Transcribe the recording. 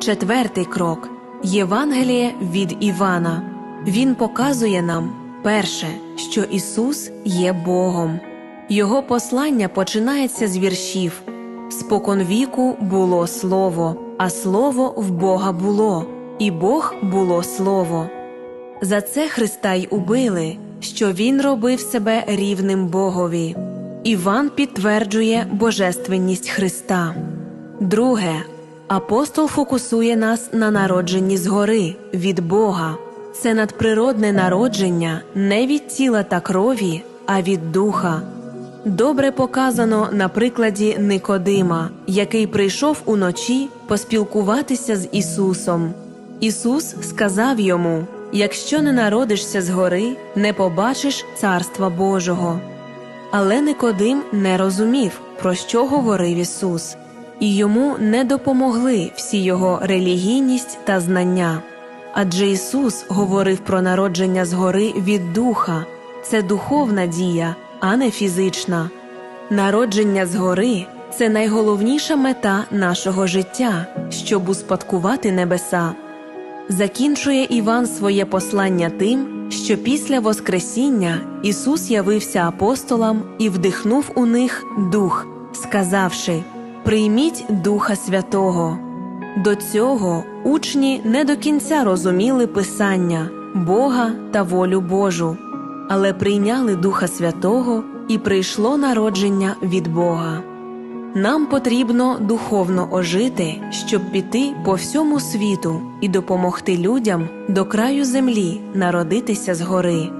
Четвертий крок Євангеліє від Івана. Він показує нам перше, що Ісус є Богом. Його послання починається з віршів Спокон віку було слово, а слово в Бога було, і Бог було слово. За це Христа й убили, що Він робив себе рівним Богові. Іван підтверджує божественність Христа. Друге, апостол фокусує нас на народженні згори від Бога. Це надприродне народження не від тіла та крові, а від духа. Добре показано на прикладі Никодима, який прийшов уночі поспілкуватися з Ісусом. Ісус сказав йому: Якщо не народишся згори, не побачиш Царства Божого. Але Никодим не розумів, про що говорив Ісус, і йому не допомогли всі його релігійність та знання. Адже Ісус говорив про народження згори від духа, це духовна дія, а не фізична. Народження згори це найголовніша мета нашого життя, щоб успадкувати небеса. Закінчує Іван своє послання тим, що після Воскресіння Ісус явився апостолам і вдихнув у них дух, сказавши: Прийміть Духа Святого. До цього учні не до кінця розуміли Писання, Бога та волю Божу, але прийняли Духа Святого і прийшло народження від Бога. Нам потрібно духовно ожити, щоб піти по всьому світу і допомогти людям до краю землі народитися згори.